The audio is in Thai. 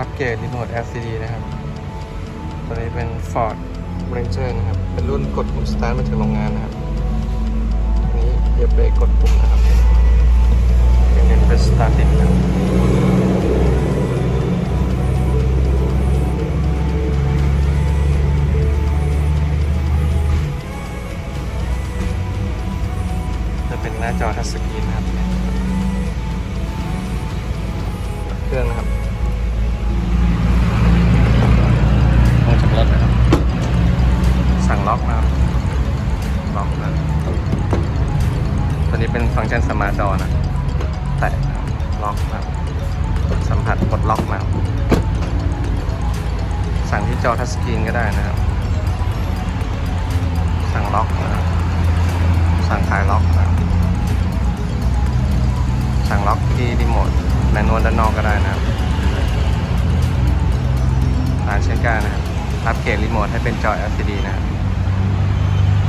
อัปเกรดรีโมท LCD นะครับ ตัวนี้เป็น Ford Ranger นะครับ เป็นรุ่นกดปุ่มสตาร์ทมาจากโรงงานนะครับ นี้เหยียบเบรกกดปุ่มนะครับเน้นเป็นสตาร์ทติดนะครับจะเป็นหน้าจอทัชสกรีนนะครับ เครื่องนะครับ นี้เป็นฟังก์ชันสมาร์ทดอนะแตะล็อกนะครับสัมผัสกดล็อกนะสั่งที่จอทัชสกรีนก็ได้นะครับ สั่งล็อกนะครับสั่งคลายล็อกนะครับสั่งล็อกที่รีโมทแมนนวลด้านนอกก็ได้นะครับอ่านเช่นกันนะครับอัปเกรดรีโมทให้เป็นจอ LCD นะครับ